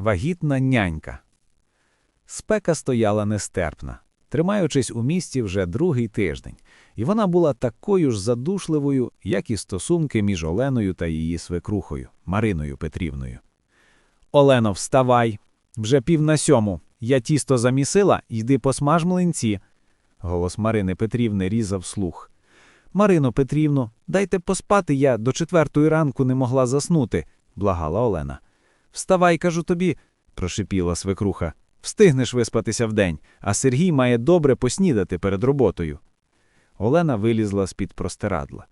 Вагітна нянька. Спека стояла нестерпна, тримаючись у місті вже другий тиждень, і вона була такою ж задушливою, як і стосунки між Оленою та її свекрухою Мариною Петрівною. Олено, вставай. Вже пів на сьому. Я тісто замісила, йди посмаж млинці. Голос Марини Петрівни різав слух. Марино Петрівно, дайте поспати я до четвертої ранку не могла заснути, благала Олена. Вставай, кажу тобі, прошипіла свекруха. Встигнеш виспатися вдень, а Сергій має добре поснідати перед роботою. Олена вилізла з-під простирадла.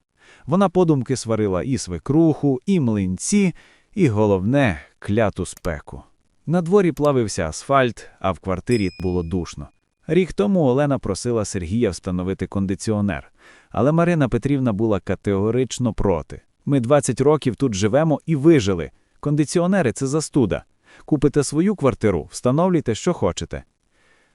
Вона подумки сварила і свекруху, і млинці, і головне кляту спеку. На дворі плавився асфальт, а в квартирі було душно. Рік тому Олена просила Сергія встановити кондиціонер, але Марина Петрівна була категорично проти. Ми 20 років тут живемо і вижили. Кондиціонери це застуда. Купите свою квартиру, встановлюйте, що хочете.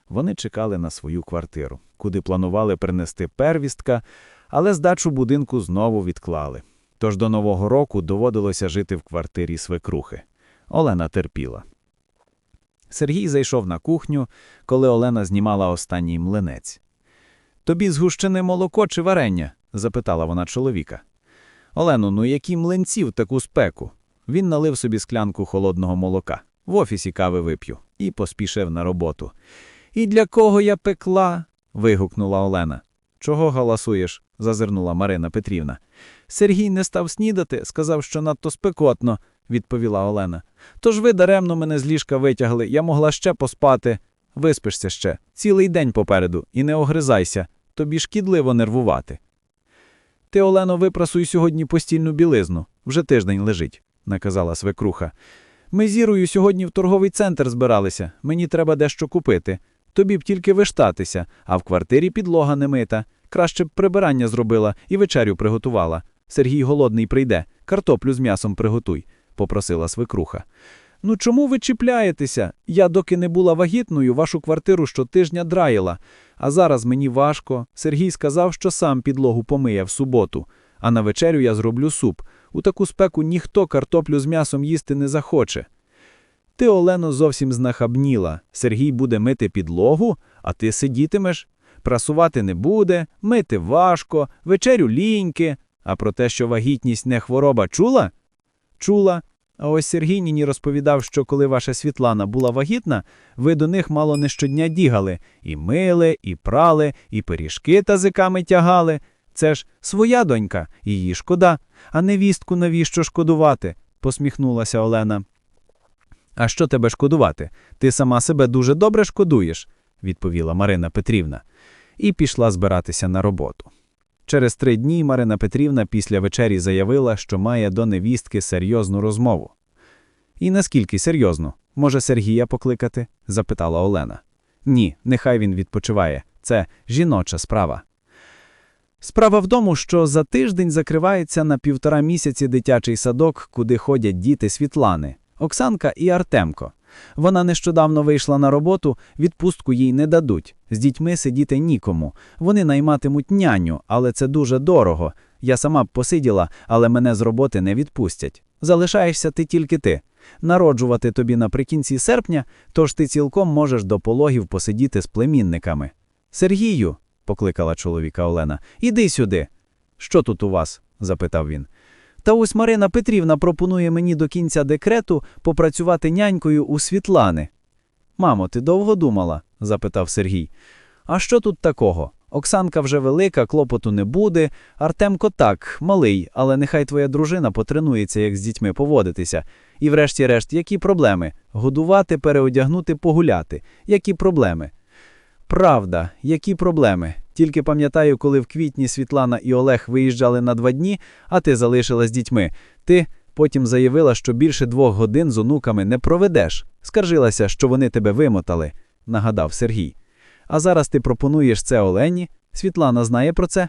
Вони чекали на свою квартиру, куди планували принести первістка, але здачу будинку знову відклали. Тож до Нового року доводилося жити в квартирі свекрухи. Олена терпіла. Сергій зайшов на кухню, коли Олена знімала останній млинець. Тобі згущене молоко чи варення? запитала вона чоловіка. Олено, ну які млинці в таку спеку? Він налив собі склянку холодного молока. В офісі кави вип'ю і поспішив на роботу. І для кого я пекла? вигукнула Олена. Чого галасуєш? зазирнула Марина Петрівна. Сергій не став снідати, сказав, що надто спекотно, відповіла Олена. Тож ви даремно мене з ліжка витягли, я могла ще поспати. Виспишся ще, цілий день попереду, і не огризайся, тобі шкідливо нервувати. Ти, Олено, випрасуй сьогодні постільну білизну, вже тиждень лежить, наказала свекруха. Ми з Ірою сьогодні в торговий центр збиралися, мені треба дещо купити. Тобі б тільки виштатися, а в квартирі підлога не мита. Краще б прибирання зробила і вечерю приготувала. Сергій голодний прийде, картоплю з м'ясом приготуй, попросила свекруха. Ну чому ви чіпляєтеся? Я, доки не була вагітною, вашу квартиру щотижня драїла. А зараз мені важко. Сергій сказав, що сам підлогу помиє в суботу, а на вечерю я зроблю суп. У таку спеку ніхто картоплю з м'ясом їсти не захоче. Ти, Олено, зовсім знахабніла. Сергій буде мити підлогу, а ти сидітимеш. Прасувати не буде, мити важко, вечерю ліньки. А про те, що вагітність не хвороба, чула? Чула. А ось Сергій нині розповідав, що коли ваша Світлана була вагітна, ви до них мало не щодня дігали і мили, і прали, і пиріжки тазиками тягали. Це ж своя донька, її шкода, а невістку навіщо шкодувати? посміхнулася Олена. А що тебе шкодувати? Ти сама себе дуже добре шкодуєш, відповіла Марина Петрівна, і пішла збиратися на роботу. Через три дні Марина Петрівна після вечері заявила, що має до невістки серйозну розмову. І наскільки серйозно? Може, Сергія покликати? запитала Олена. Ні, нехай він відпочиває. Це жіноча справа. Справа в тому, що за тиждень закривається на півтора місяці дитячий садок, куди ходять діти Світлани, Оксанка і Артемко. Вона нещодавно вийшла на роботу, відпустку їй не дадуть. З дітьми сидіти нікому. Вони найматимуть няню, але це дуже дорого. Я сама б посиділа, але мене з роботи не відпустять. Залишаєшся ти тільки ти. Народжувати тобі наприкінці серпня, тож ти цілком можеш до пологів посидіти з племінниками. Сергію, покликала чоловіка Олена, іди сюди. Що тут у вас? запитав він. Та ось Марина Петрівна пропонує мені до кінця декрету попрацювати нянькою у Світлани. Мамо, ти довго думала? запитав Сергій. А що тут такого? Оксанка вже велика, клопоту не буде. Артемко так, малий, але нехай твоя дружина потренується, як з дітьми поводитися. І врешті-решт, які проблеми? Годувати, переодягнути, погуляти. Які проблеми? Правда, які проблеми? Тільки пам'ятаю, коли в квітні Світлана і Олег виїжджали на два дні, а ти залишилась з дітьми. Ти потім заявила, що більше двох годин з онуками не проведеш. Скаржилася, що вони тебе вимотали, нагадав Сергій. А зараз ти пропонуєш це Олені? Світлана знає про це?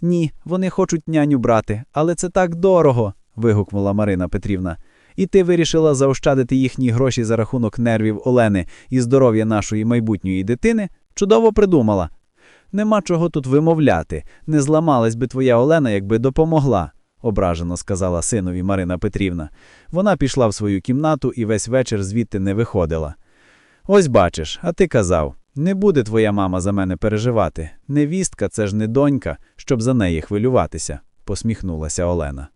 Ні, вони хочуть няню брати, але це так дорого. вигукнула Марина Петрівна. І ти вирішила заощадити їхні гроші за рахунок нервів Олени і здоров'я нашої майбутньої дитини? Чудово придумала. Нема чого тут вимовляти. Не зламалась би твоя Олена, якби допомогла. ображено сказала синові Марина Петрівна. Вона пішла в свою кімнату і весь вечір звідти не виходила. Ось бачиш, а ти казав, не буде твоя мама за мене переживати. Невістка це ж не донька, щоб за неї хвилюватися, посміхнулася Олена.